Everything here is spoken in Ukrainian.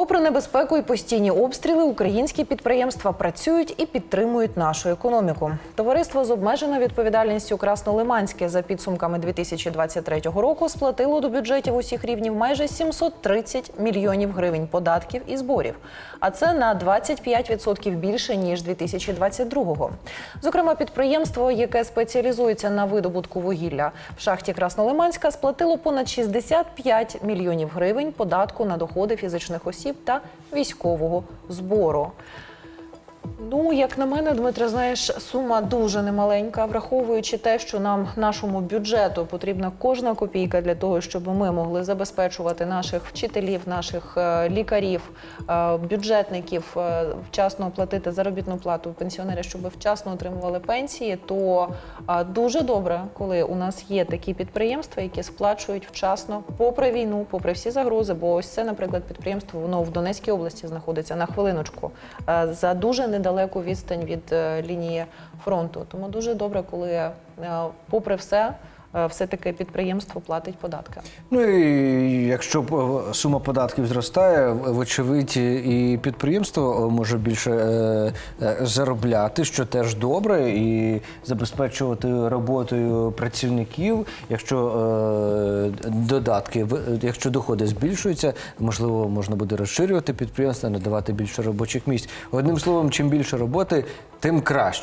Попри небезпеку і постійні обстріли, українські підприємства працюють і підтримують нашу економіку. Товариство з обмеженою відповідальністю Краснолиманське за підсумками 2023 року сплатило до бюджетів усіх рівнів майже 730 мільйонів гривень податків і зборів. А це на 25% більше ніж 2022-го. Зокрема, підприємство, яке спеціалізується на видобутку вугілля в шахті Краснолиманська, сплатило понад 65 мільйонів гривень податку на доходи фізичних осіб та військового збору. Ну, як на мене, Дмитре, знаєш, сума дуже немаленька, враховуючи те, що нам нашому бюджету потрібна кожна копійка для того, щоб ми могли забезпечувати наших вчителів, наших е, лікарів, е, бюджетників, е, вчасно платити заробітну плату пенсіонерів, щоб вчасно отримували пенсії. То дуже добре, коли у нас є такі підприємства, які сплачують вчасно, попри війну, попри всі загрози. Бо ось це, наприклад, підприємство воно в Донецькій області знаходиться на хвилиночку за дуже недалеку відстань від е, лінії фронту. Тому дуже добре, коли, е, попри все, е, все-таки підприємство платить податки. Ну і якщо е, сума податків зростає, вочевидь, і підприємство е, може більше заробляти, що теж добре, і забезпечувати роботою працівників. Якщо додатки, якщо доходи збільшуються, можливо, можна буде розширювати підприємство, надавати більше робочих місць. Одним словом, чим більше роботи, тим краще.